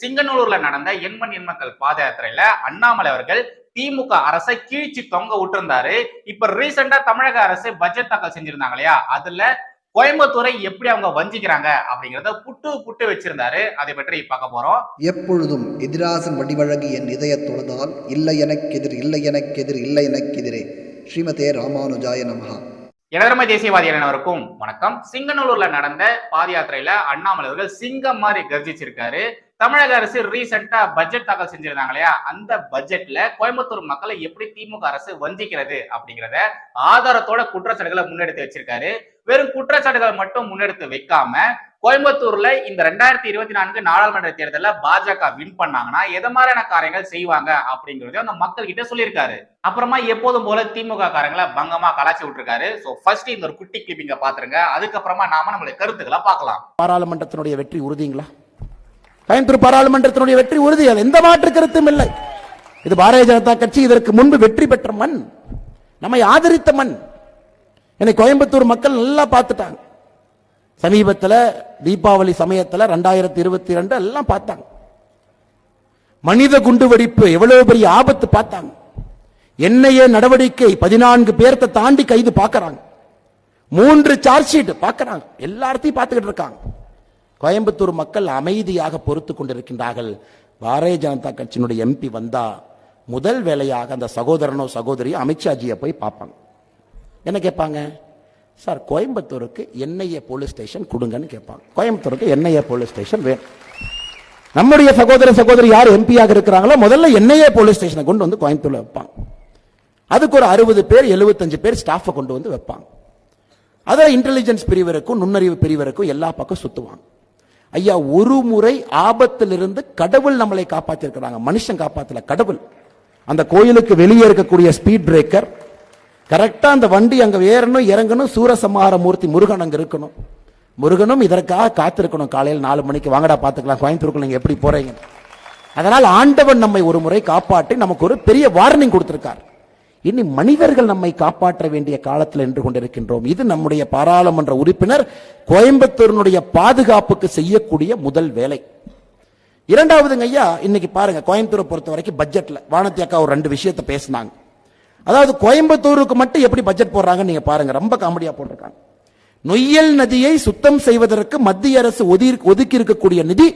சிங்கனூர்ல நடந்த எண்மண் எண்மக்கள் பாத யாத்திரையில அண்ணாமலை அவர்கள் திமுக அரசை கீழ்ச்சி தொங்க விட்டுருந்தாரு. இப்ப ரீசெண்டா தமிழக அரசு பட்ஜெட் தாக்கல் செஞ்சிருந்தாங்க இல்லையா? அதுல கோயம்புத்தூரை எப்படி அவங்க வஞ்சிக்கிறாங்க அப்படிங்கறத புட்டு புட்டு வச்சிருந்தாரு. அதை பற்றி பார்க்க போறோம். எப்பொழுதும் எதிராசன் வடிவழகு என் இதயத் தொழுதால் இல்லை எனக்கெதிர் இல்லை எனக்கெதிர் இல்லை எனக்கெதிரே ஸ்ரீமதே ராமானுஜாய நமஹா. எனதர்ம தேசியவாதி அனைவருக்கும் வணக்கம். சிங்கநல்லூர்ல நடந்த பாத யாத்திரையில அண்ணாமலை அவர்கள் சிங்கம் மாதிரி கர்ஜிச்சிருக்காரு. தமிழக அரசு ரீசெண்டா பட்ஜெட் தாக்கல் செஞ்சிருந்தாங்க இல்லையா? அந்த பட்ஜெட்ல கோயம்புத்தூர் மக்களை எப்படி திமுக அரசு வஞ்சிக்கிறது அப்படிங்கிறத ஆதாரத்தோட குற்றச்சாட்டுகளை முன்னெடுத்து வச்சிருக்காரு. வெறும் குற்றச்சாட்டுகளை மட்டும் முன்னெடுத்து வைக்காம கோயம்புத்தூர்ல இந்த ரெண்டாயிரத்தி இருபத்தி நான்கு நாடாளுமன்ற தேர்தலில் பாஜக வின் பண்ணாங்கன்னா எதை மாதிரியான காரியங்கள் செய்வாங்க அப்படிங்கறத அந்த மக்கள் கிட்ட சொல்லியிருக்காரு. அப்புறமா எப்போதும் போல திமுக காரங்களை பங்கமா கலாச்சி விட்டுருக்காரு. சோ ஃபர்ஸ்ட் இந்த ஒரு குட்டி கிளிப்பிங்க பாத்துருங்க. அதுக்கப்புறமா நாம நம்மளுடைய கருத்துக்களை பார்க்கலாம். பாராளுமன்றத்தினுடைய வெற்றி உறுதிங்களா? கோயம்புத்தூர் பாராளுமன்றத்தினுடைய வெற்றி உறுதி. அது எந்த மாற்று கருத்தும் இல்லை. இது பாரதிய ஜனதா கட்சி இதற்கு முன்பு வெற்றி பெற்ற மண். நம்மை ஆதரித்த மண். என்னை கோயம்புத்தூர் மக்கள் நல்லா பார்த்துட்டாங்க. சமீபத்துல தீபாவளி சமயத்துல ரெண்டாயிரத்தி இருபத்தி ரெண்டு எல்லாம் பார்த்தாங்க. மனித குண்டு வெடிப்பு எவ்வளவு பெரிய ஆபத்து பார்த்தாங்க. என்னையே நடவடிக்கை பதினான்கு பேர்த்த தாண்டி கைது பார்க்கறாங்க. மூன்று சார்ஜ் ஷீட் பார்க்கறாங்க. எல்லாத்தையும் பார்த்துக்கிட்டு இருக்காங்க. கோயம்புத்தூர் மக்கள் அமைதியாக பொறுத்து கொண்டிருக்கின்றார்கள். பாரதிய ஜனதா கட்சியினுடைய எம்பி வந்தா முதல் வேலையாக அந்த சகோதரனோ சகோதரியோ அமித்ஷாஜியை போய் பார்ப்பாங்க. என்ன கேட்பாங்க? சார் கோயம்புத்தூருக்கு என்ஐஏ போலீஸ் ஸ்டேஷன் கொடுங்கன்னு கேட்பாங்க. கோயம்புத்தூருக்கு என்ஐஏ போலீஸ் ஸ்டேஷன் வேணும். நம்முடைய சகோதர சகோதரி யார் எம்பியாக இருக்கிறாங்களோ முதல்ல என்ஐஏ போலீஸ் ஸ்டேஷனை கொண்டு வந்து கோயம்புத்தூர்ல வைப்பாங்க. அதுக்கு ஒரு அறுபது பேர் எழுபத்தஞ்சு பேர் ஸ்டாஃபை கொண்டு வந்து வைப்பாங்க. அதில் இன்டெலிஜென்ஸ் பிரிவருக்கும் நுண்ணறிவு பிரிவருக்கும் எல்லா பக்கம் சுத்துவாங்க. ஐயா ஒரு முறை ஆபத்திலிருந்து கடவுள் நம்மளை காப்பாற்றிருக்கிறாங்க மனுஷன் காப்பாத்தல கடவுள். அந்த கோயிலுக்கு வெளியே இருக்கக்கூடிய ஸ்பீட் பிரேக்கர் கரெக்டாக அந்த வண்டி அங்கே ஏறணும் இறங்கணும் சூரசம்ஹார மூர்த்தி முருகன் அங்கே இருக்கணும். முருகனும் இதற்காக காத்திருக்கணும். காலையில் நாலு மணிக்கு வாங்கடா பார்த்துக்கலாம். கோயம்புத்தூருக்கு நீங்கள் எப்படி போகிறீங்க அதனால் ஆண்டவன் நம்மை ஒரு முறை காப்பாற்றி நமக்கு ஒரு பெரிய வார்னிங் கொடுத்துருக்கார். இனி மனிதர்கள் நம்மை காப்பாற்ற வேண்டிய காலத்தில் நின்று கொண்டிருக்கின்றோம். இது நம்முடைய பாராளுமன்ற உறுப்பினர் கோயம்புத்தூரினுடைய பாதுகாப்புக்கு செய்யக்கூடிய முதல் வேலை. இரண்டாவதுங்க ஐயா இன்னைக்கு பாருங்க கோயம்புத்தூரை பொறுத்த வரைக்கும் பட்ஜெட்ல வானத்தி அக்கா ஒரு ரெண்டு விஷயத்த பேசினாங்க. அதாவது கோயம்புத்தூருக்கு மட்டும் எப்படி பட்ஜெட் போடுறாங்கன்னு நீங்க பாருங்க ரொம்ப காமெடியா போட்டிருக்காங்க. நொய்யல் நதியை சுத்தம் செய்வதற்கு மத்திய அரசு ஒதுக்கி இருக்கக்கூடிய நிதி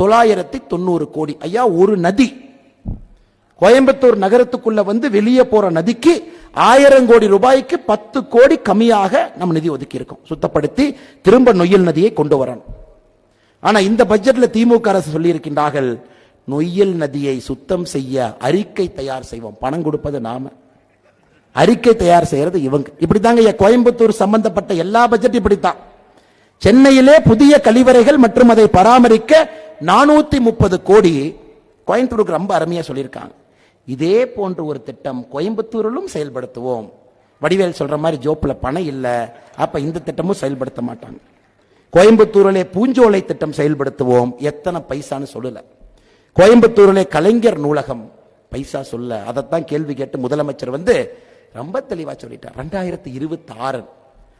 தொள்ளாயிரத்தி தொண்ணூறு கோடி. ஐயா ஒரு நதி. கோயம்புத்தூர் நகரத்துக்குள்ள வந்து வெளியே போற நதிக்கு ஆயிரம் கோடி ரூபாய்க்கு பத்து கோடி கம்மியாக நம்ம நிதி ஒதுக்கி இருக்கோம். சுத்தப்படுத்தி திரும்ப நொய்யல் நதியை கொண்டு வரணும். ஆனா இந்த பட்ஜெட்ல திமுக அரசு சொல்லியிருக்கின்றார்கள் நொய்யல் நதியை சுத்தம் செய்ய அறிக்கை தயார் செய்வோம். பணம் கொடுப்பது நாம. அறிக்கை தயார் செய்யறது இவங்க. இப்படித்தாங்க ஐயா கோயம்புத்தூர் சம்பந்தப்பட்ட எல்லா பட்ஜெட் இப்படித்தான். சென்னையிலே புதிய கழிவறைகள் மற்றும் அதை பராமரிக்க நானூத்தி முப்பது கோடி கோயம்புத்தூருக்கு ரொம்ப அருமையா சொல்லியிருக்காங்க. இதே போன்ற ஒரு திட்டம் கோயம்புத்தூரிலும் செயல்படுத்துவோம். வடிவேல் சொல்ற மாதிரி ஜோப்பில் பணம் இல்லை. அப்ப இந்த திட்டமும் செயல்படுத்த மாட்டாங்க. கோயம்புத்தூரிலே பூஞ்சோலை திட்டம் செயல்படுத்துவோம். எத்தனை பைசான்னு சொல்லல. கோயம்புத்தூரிலே கலைஞர் நூலகம் பைசா சொல்ல. அதைத்தான் கேள்வி கேட்டு முதலமைச்சர் வந்து ரொம்ப தெளிவாக சொல்லிட்டார். ரெண்டாயிரத்தி இருபத்தி ஆறு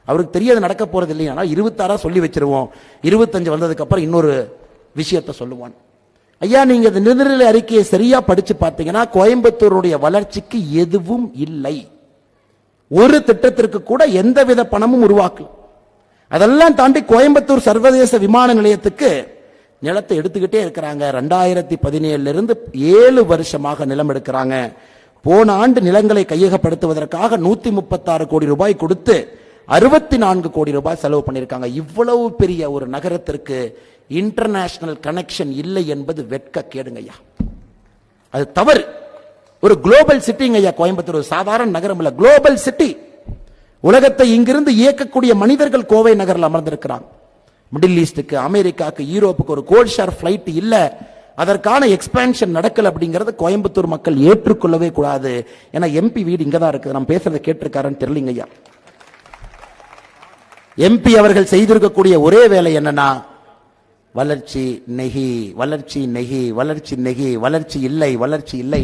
அவருக்கு தெரியாது நடக்க போறது இல்லையா இருபத்தாறா சொல்லி வச்சிருவோம். இருபத்தஞ்சு வந்ததுக்கு அப்புறம் இன்னொரு விஷயத்த சொல்லுவான். ஐயா நீங்க இந்த நிதிநிலை அறிக்கையை சரியா படிச்சு பார்த்தீங்கன்னா கோயம்புத்தூருடைய வளர்ச்சிக்கு எதுவும் இல்லை. ஒரு திட்டத்திற்கு கூட எந்தவித பணமும் உருவாக்கல. அதெல்லாம் தாண்டி கோயம்புத்தூர் சர்வதேச விமான நிலையத்துக்கு நிலத்தை எடுத்துக்கிட்டே இருக்கிறாங்க. ரெண்டாயிரத்தி பதினேழுல இருந்து ஏழு வருஷமாக நிலம் எடுக்கிறாங்க. போன ஆண்டு நிலங்களை கையகப்படுத்துவதற்காக நூத்தி முப்பத்தாறு கோடி ரூபாய் கொடுத்து அறுபத்தி நான்கு கோடி ரூபாய் செலவு பண்ணியிருக்காங்க. இவ்வளவு பெரிய ஒரு நகரத்திற்கு இன்டர்நேஷனல் கனெக்ஷன் இல்லை என்பது வெட்க கேடுங்க ஐயா அது தவறு. ஒரு குளோபல் சிட்டிங்க ஐயா கோயம்புத்தூர். ஒரு சாதாரண நகரம் இல்லை. குளோபல் சிட்டி உலகத்தை இங்கிருந்து இயக்கக்கூடிய மனிதர்கள் கோவை நகரில் அமர்ந்திருக்கிறாங்க. மிடில் ஈஸ்டுக்கு அமெரிக்காக்கு யூரோப்புக்கு ஒரு கோல்ட் ஷேர் ஃப்ளைட் இல்லை. அதற்கான எக்ஸ்பேன்ஷன் நடக்கல அப்படிங்கிறது கோயம்புத்தூர் மக்கள் ஏற்றுக்கொள்ளவே கூடாது. ஏன்னா எம்பி வீடு இங்கே தான் இருக்குது. நம்ம பேசுறதை கேட்டிருக்காருன்னு தெரியலங்க ஐயா எம்பி அவர்கள் செய்திருக்கக்கூடிய ஒரே வேலை என்னன்னா வளர்ச்சி நெகி வளர்ச்சி நெகி வளர்ச்சி நெகி வளர்ச்சி இல்லை வளர்ச்சி இல்லை.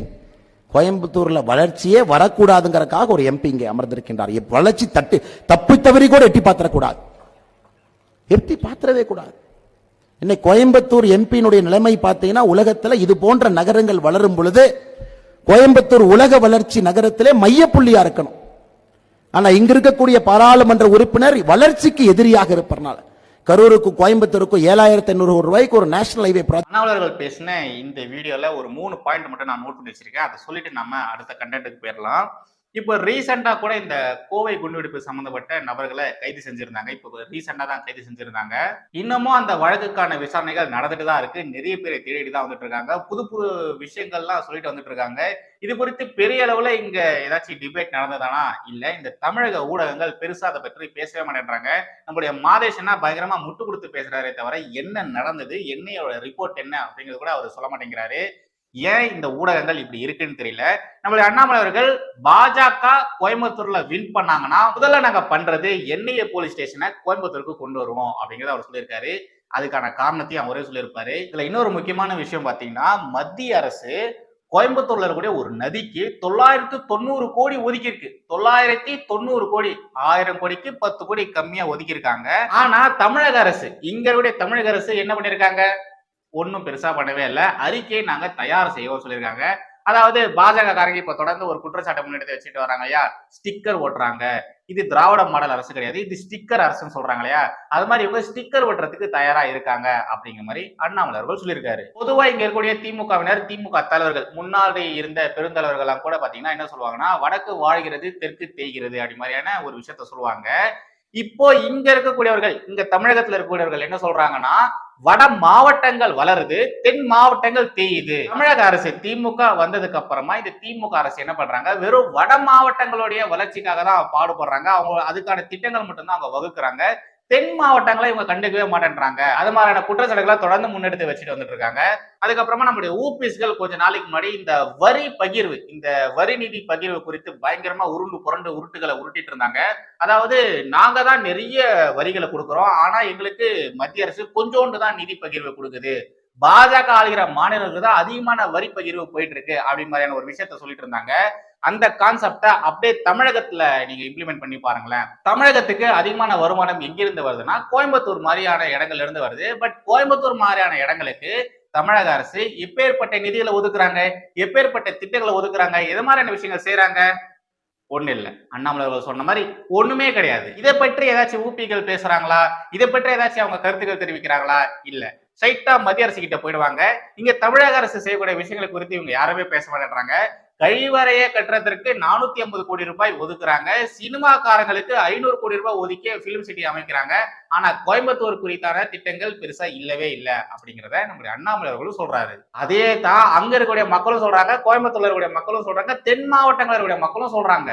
கோயம்புத்தூர்ல வளர்ச்சியே வரக்கூடாதுங்கிறக்காக ஒரு எம்பி இங்கே அமர்ந்திருக்கின்றார். வளர்ச்சி தட்டு தப்பு தவறி கூட எட்டி பாத்திரக்கூடாது எட்டி பாத்திரவே கூடாது. இன்னைக்கு கோயம்புத்தூர் எம்பியினுடைய நிலைமை பார்த்தீங்கன்னா உலகத்தில் இது போன்ற நகரங்கள் வளரும் பொழுது கோயம்புத்தூர் உலக வளர்ச்சி நகரத்திலே மையப்புள்ளியா இருக்கணும். ஆனா இங்க இருக்கக்கூடிய பாராளுமன்ற உறுப்பினர் வளர்ச்சிக்கு எதிரியாக இருப்பறனால கரூருக்கும் கோயம்புத்தூருக்கும் ஏழாயிரத்தி ஐநூறு ரூபாய்க்கு ஒரு நேஷனல் ஹைவே ப்ராஜெக்ட் பேசின இந்த வீடியோல ஒரு மூணு பாயிண்ட் மட்டும் நான் நோட் பண்ணி வச்சிருக்கேன். அதை சொல்லிட்டு நம்ம அடுத்த கண்டென்ட்டுக்கு போயிடலாம். இப்போ ரீசெண்டாக கூட இந்த கோவை குண்டுவெடிப்பு சம்மந்தப்பட்ட நபர்களை கைது செஞ்சிருந்தாங்க. இப்போ ரீசெண்டாக தான் கைது செஞ்சிருந்தாங்க. இன்னமும் அந்த வழக்குக்கான விசாரணைகள் நடந்துட்டு தான் இருக்கு. நிறைய பேரை தேடிட்டு தான் வந்துட்டு இருக்காங்க. புது புது விஷயங்கள்லாம் சொல்லிட்டு வந்துட்டு இருக்காங்க. இது குறித்து பெரிய அளவில் இங்கே ஏதாச்சும் டிபேட் நடந்ததானா? இல்லை. இந்த தமிழக ஊடகங்கள் பெருசாக அதை பற்றி பேசவே மாட்டேன்றாங்க. நம்மளுடைய மாதேஷனா பயங்கரமாக முட்டு கொடுத்து பேசுறாரே தவிர என்ன நடந்தது? என்னையோட ரிப்போர்ட் என்ன? அப்படிங்கிறது கூட அவர் சொல்ல மாட்டேங்கிறாரு. ஏன் இந்த ஊடகங்கள் இப்படி இருக்குன்னு தெரியல. நம்மளுடைய அண்ணாமலை அவர்கள் பாஜக கோயம்புத்தூர்ல வின் பண்ணாங்கன்னா முதல்ல நாங்க பண்றது என்ஐஏ போலீஸ் ஸ்டேஷனை கோயம்புத்தூருக்கு கொண்டு வருவோம் அப்படிங்கிறத அவர் சொல்லியிருக்காரு. அதுக்கான காரணத்தையும் அவரே சொல்லியிருப்பாரு. இதுல இன்னொரு முக்கியமான விஷயம் பாத்தீங்கன்னா மத்திய அரசு கோயம்புத்தூர்ல இருக்கக்கூடிய ஒரு நதிக்கு தொள்ளாயிரத்து தொண்ணூறு கோடி ஒதுக்கி இருக்கு தொள்ளாயிரத்தி தொண்ணூறு கோடி. ஆயிரம் கோடிக்கு பத்து கோடி கம்மியா ஒதுக்கி இருக்காங்க ஆனா தமிழக அரசு இங்க இருக்கக்கூடிய தமிழக அரசு என்ன பண்ணிருக்காங்க ஒன்றும் பெருசாக பண்ணவே இல்லை. அறிக்கையை நாங்கள் தயார் செய்வோம் சொல்லியிருக்காங்க. அதாவது பாஜக காரங்க இப்ப தொடர்ந்து ஒரு குற்றச்சாட்டை முன்னெடுத்து வச்சுட்டு வராங்க ஐயா. ஸ்டிக்கர் ஓட்டுறாங்க. இது திராவிட மாடல் அரசு கிடையாது. இது ஸ்டிக்கர் அரசுன்னு சொல்றாங்க இல்லையா? அது மாதிரி இவங்க ஸ்டிக்கர் ஓட்டுறதுக்கு தயாரா இருக்காங்க அப்படிங்கிற மாதிரி அண்ணாமலை அவர்கள் சொல்லியிருக்காரு. பொதுவா இங்க இருக்கக்கூடிய திமுகவினர் திமுக தலைவர்கள் முன்னாடி இருந்த பெருந்தலைவர்கள்லாம் கூட பாத்தீங்கன்னா என்ன சொல்லுவாங்கன்னா வடக்கு வாழ்கிறது தெற்கு தேய்கிறது அப்படி மாதிரியான ஒரு விஷயத்த சொல்லுவாங்க. இப்போ இங்க இருக்கக்கூடியவர்கள் இங்க தமிழகத்துல இருக்கக்கூடியவர்கள் என்ன சொல்றாங்கன்னா வட மாவட்டங்கள் வளருது தென் மாவட்டங்கள் தேயுது. தமிழக அரசு திமுக வந்ததுக்கு அப்புறமா இந்த திமுக அரசு என்ன பண்றாங்க? வெறும் வட மாவட்டங்களுடைய வளர்ச்சிக்காக தான் பாடுபடுறாங்க. அவங்க அதுக்கான திட்டங்கள் மட்டும்தான் அவங்க வகுக்கிறாங்க. தென் மாவட்டங்களை இவங்க கண்டுக்கவே மாட்டேன்றாங்க. அது மாதிரியான குற்றச்சாட்டுகளை தொடர்ந்து முன்னெடுத்து வச்சுட்டு வந்துட்டு இருக்காங்க. அதுக்கப்புறமா நம்முடைய ஊபிஸ்கள் கொஞ்ச நாளைக்கு முன்னாடி இந்த வரி பகிர்வு இந்த வரி நிதி பகிர்வு குறித்து பயங்கரமா உருண்டு புரண்டு உருட்டுகளை உருட்டிட்டு இருந்தாங்க. அதாவது நாங்க தான் நிறைய வரிகளை கொடுக்குறோம். ஆனா எங்களுக்கு மத்திய அரசு கொஞ்சோண்டு தான் நிதி பகிர்வு கொடுக்குது. பாஜக ஆளுகிற மாநிலங்களுக்கு தான் அதிகமான வரி பகிர்வு போயிட்டு இருக்கு அப்படி மாதிரியான ஒரு விஷயத்த சொல்லிட்டு இருந்தாங்க. அந்த கான்செப்டை அப்படியே தமிழகத்துல நீங்க இம்ப்ளிமெண்ட் பண்ணி பாருங்களேன். தமிழகத்துக்கு அதிகமான வருமானம் எங்கிருந்து வருதுன்னா கோயம்புத்தூர் மாதிரியான இடங்கள்ல இருந்து வருது. பட் கோயம்புத்தூர் மாதிரியான இடங்களுக்கு தமிழக அரசு எப்பேற்பட்ட நிதிகளை ஒதுக்குறாங்க? எப்பேற்பட்ட திட்டங்களை ஒதுக்குறாங்க? எது மாதிரியான விஷயங்கள் செய்யறாங்க ஒண்ணு இல்லை. அண்ணாமலை அவர்கள் சொன்ன மாதிரி ஒண்ணுமே கிடையாது. இதை பற்றி ஏதாச்சும் ஊப்பிகள் பேசுறாங்களா? இதை பற்றி ஏதாச்சும் அவங்க கருத்துக்கள் தெரிவிக்கிறாங்களா? இல்ல. ஸ்ட்ரைட்டா மத்திய அரசு கிட்ட போயிடுவாங்க. இங்க தமிழக அரசு செய்யக்கூடிய விஷயங்களை குறித்து இவங்க யாருமே பேச மாட்டேன்றாங்க. கழிவறையை கட்டுறதற்கு நானூத்தி ஐம்பது கோடி ரூபாய் ஒதுக்குறாங்க. சினிமாக்காரங்களுக்கு ஐநூறு கோடி ரூபாய் ஒதுக்கி பிலிம் சிட்டி அமைக்கிறாங்க. ஆனா கோயம்புத்தூர் குறித்தான திட்டங்கள் பெருசா இல்லவே இல்லை அப்படிங்கிறத நம்முடைய அண்ணாமலை அவர்களும் சொல்றாரு. அதே தான் அங்க இருக்கக்கூடிய மக்களும் சொல்றாங்க கோயம்புத்தூர்ல இருக்கக்கூடிய மக்களும் சொல்றாங்க தென் மாவட்டங்களில் இருக்கக்கூடிய மக்களும் சொல்றாங்க.